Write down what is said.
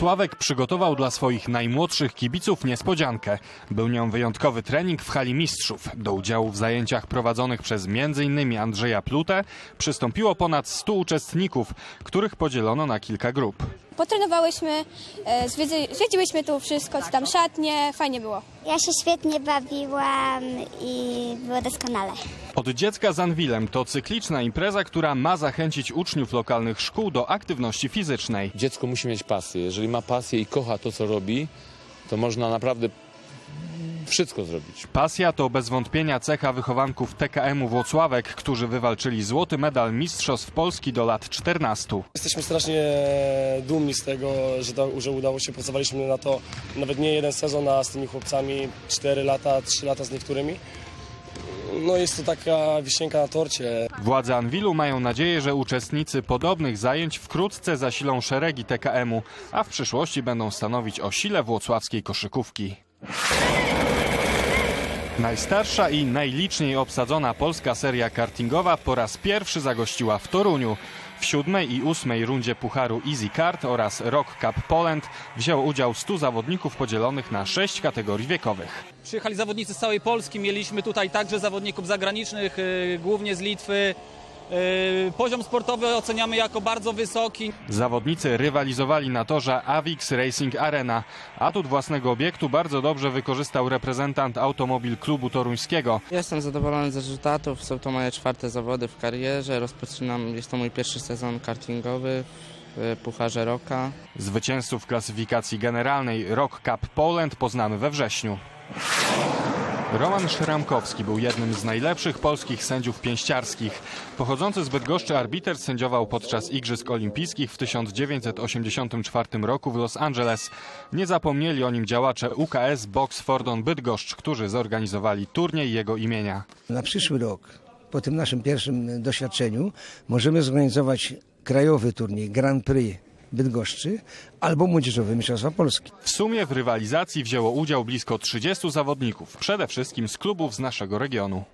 Włocławek przygotował dla swoich najmłodszych kibiców niespodziankę. Był nią wyjątkowy trening w hali mistrzów. Do udziału w zajęciach prowadzonych przez m.in. Andrzeja Plutę przystąpiło ponad 100 uczestników, których podzielono na kilka grup. Potrenowałyśmy, e, zwiedziłyśmy tu wszystko, co tam szatnie, fajnie było. Ja się świetnie bawiłam i było doskonale. Od dziecka z Anwilem to cykliczna impreza, która ma zachęcić uczniów lokalnych szkół do aktywności fizycznej. Dziecko musi mieć pasję. Jeżeli ma pasję i kocha to, co robi, to można naprawdę wszystko zrobić. Pasja to bez wątpienia cecha wychowanków TKM-u Włocławek, którzy wywalczyli złoty medal Mistrzostw Polski do lat 14. Jesteśmy strasznie dumni z tego, że, to, że udało się. Pracowaliśmy na to nawet nie jeden sezon, a z tymi chłopcami 4 lata, 3 lata z niektórymi. No jest to taka wisienka na torcie. Władze Anwilu mają nadzieję, że uczestnicy podobnych zajęć wkrótce zasilą szeregi TKM-u, a w przyszłości będą stanowić o sile włocławskiej koszykówki. Najstarsza i najliczniej obsadzona polska seria kartingowa po raz pierwszy zagościła w Toruniu. W siódmej i ósmej rundzie Pucharu Easy Kart oraz Rock Cup Poland wzięło udział 100 zawodników podzielonych na sześć kategorii wiekowych. Przyjechali zawodnicy z całej Polski, mieliśmy tutaj także zawodników zagranicznych, y, głównie z Litwy. Y, Poziom sportowy oceniamy jako bardzo wysoki. Zawodnicy rywalizowali na torze Avix Racing Arena. Atut własnego obiektu bardzo dobrze wykorzystał reprezentant Automobil Klubu Toruńskiego. Jestem zadowolony z rezultatów. Są to moje czwarte zawody w karierze. Rozpoczynam, jest to mój pierwszy sezon kartingowy w Pucharze Roka. Zwycięzców klasyfikacji generalnej Rock Cup Poland poznamy we wrześniu. Roman Szramkowski był jednym z najlepszych polskich sędziów pięściarskich. Pochodzący z Bydgoszczy arbiter sędziował podczas Igrzysk Olimpijskich w 1984 roku w Los Angeles. Nie zapomnieli o nim działacze UKS Box Fordon Bydgoszcz, którzy zorganizowali turniej jego imienia. Na przyszły rok, po tym naszym pierwszym doświadczeniu, możemy zorganizować krajowy turniej Grand Prix Bydgoszczy albo Młodzieżowe Mistrzostwa Polski. W sumie w rywalizacji wzięło udział blisko 30 zawodników, przede wszystkim z klubów z naszego regionu.